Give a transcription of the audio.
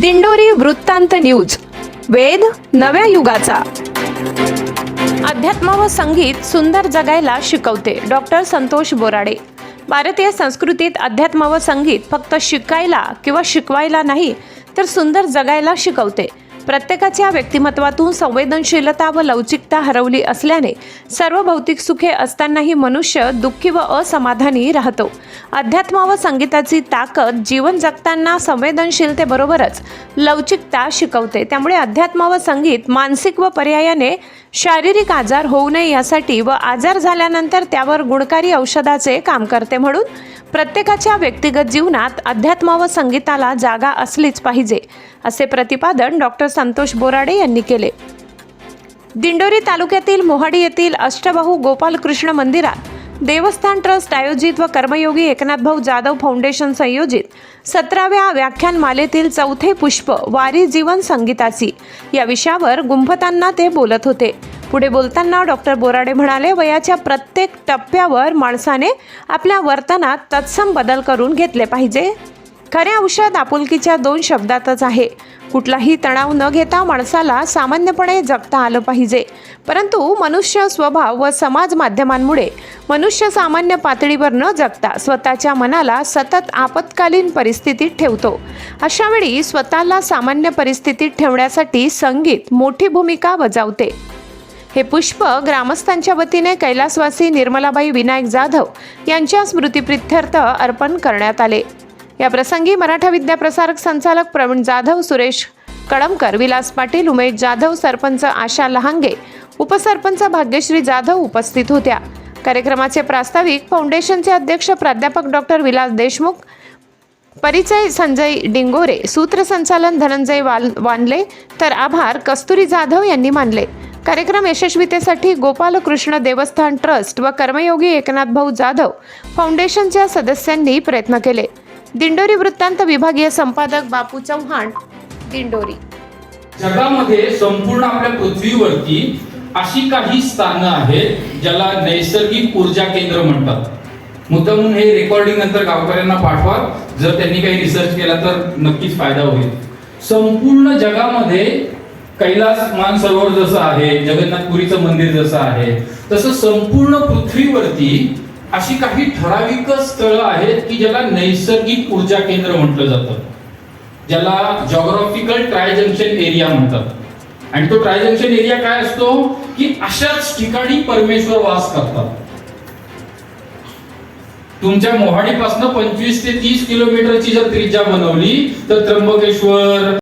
दिंडोरी वृत्तांत न्यूज. वेद नव्या युगाचा. अध्यात्म व संगीत सुंदर जगायला शिकवते डॉक्टर संतोष बोराडे. भारतीय संस्कृतीत अध्यात्म व संगीत फक्त शिकायला किंवा शिकवायला नाही तर सुंदर जगायला शिकवते. प्रत्येकाच्या व्यक्तिमत्वातून संवेदनशीलता व लवचिकता हरवली असल्याने सर्व भौतिक सुखे असतानाही मनुष्य दुःखी व असमाधानी राहतो. अध्यात्म व संगीताची ताकद जीवन जगताना संवेदनशीलतेबरोबरच लवचिकता शिकवते. त्यामुळे अध्यात्म व संगीत मानसिक व पर्यायाने शारीरिक आजार होऊ नये यासाठी व आजार झाल्यानंतर त्यावर गुणकारी औषधाचे काम करते म्हणून प्रत्येकाच्या व्यक्तिगत जीवनात अध्यात्म व संगीताला जागा असलीच पाहिजे असे प्रतिपादन डॉक्टर संतोष बोराडे यांनी केले. दिंडोरी तालुक्यातील मोहाडी येथील अष्टबाहू गोपालकृष्ण मंदिरात देवस्थान ट्रस्ट आयोजित व कर्मयोगी एकनाथभाऊ जाधव फाउंडेशन संयोजित सतराव्या व्याख्यानमालेतील चौथे पुष्प वारी जीवन संगीताची या विषयावर गुंफतांना ते बोलत होते. पुढे बोलताना डॉक्टर बोराडे म्हणाले वयाच्या प्रत्येक टप्प्यावर माणसाने आपल्या वर्तनात तत्सम बदल करून घेतले पाहिजे. खरे औषध आपुलकीच्या दोन शब्दातच आहे. कुठलाही तणाव न घेता माणसाला सामान्यपणे जगता आलं पाहिजे. परंतु मनुष्य स्वभाव व समाज माध्यमांमुळे मनुष्य सामान्य पातळीवर न जगता स्वतःच्या मनाला सतत आपत्कालीन परिस्थितीत ठेवतो. अशावेळी स्वतःला सामान्य परिस्थितीत ठेवण्यासाठी संगीत मोठी भूमिका बजावते. हे पुष्प ग्रामस्थांच्या वतीने कैलासवासी निर्मलाबाई विनायक जाधव यांच्या स्मृतिप्रित्यर्थ अर्पण करण्यात आले. या प्रसंगी मराठा विद्याप्रसारक संचालक प्रवीण जाधव सुरेश कडमकर विलास पाटील उमेश जाधव सरपंच आशा लहांगे उपसरपंच भाग्यश्री जाधव उपस्थित होत्या. कार्यक्रमाचे प्रास्ताविक फाउंडेशनचे अध्यक्ष प्राध्यापक डॉक्टर विलास देशमुख परिचय संजय डिंगोरे सूत्रसंचालन धनंजय वाल वानले तर आभार कस्तुरी जाधव यांनी मानले. कार्यक्रम यशस्वीतेसाठी गोपालकृष्ण देवस्थान ट्रस्ट व कर्मयोगी एकनाथ भाऊ जाधव फाउंडेशनच्या सदस्यांनी प्रयत्न केले. दिंडोरी वृत्तांत विभागीय संपादक बापू चव्हाण दिंडोरी. जगामध्ये संपूर्ण आपल्या पृथ्वीवरती अशी काही स्थानं आहेत ज्याला नैसर्गिक ऊर्जा केंद्र म्हणतात. मुद्दा म्हणून हे रेकॉर्डिंग नंतर गावकऱ्यांना पाठवा. जर त्यांनी काही रिसर्च केला तर नक्कीच फायदा होईल. संपूर्ण जगामध्ये कैलास मानसरोवर जसं आहे जगन्नाथपुरीचं मंदिर जसं आहे तसं संपूर्ण पृथ्वीवरती अशी काही ठराविक स्थळं आहेत की ज्याला नैसर्गिक ऊर्जा केंद्र म्हटलं जातं. ज्याला जॉग्राफिकल ट्रायजंक्शन एरिया म्हणतात. आणि तो ट्रायजंक्शन एरिया काय असतो? की अशाच ठिकाणी परमेश्वर वास करतात. तुमच्या मोहाडीपासून पंचवीस ते तीस किलोमीटरची जर त्रिज्या बनवली तर त्र्यंबकेश्वर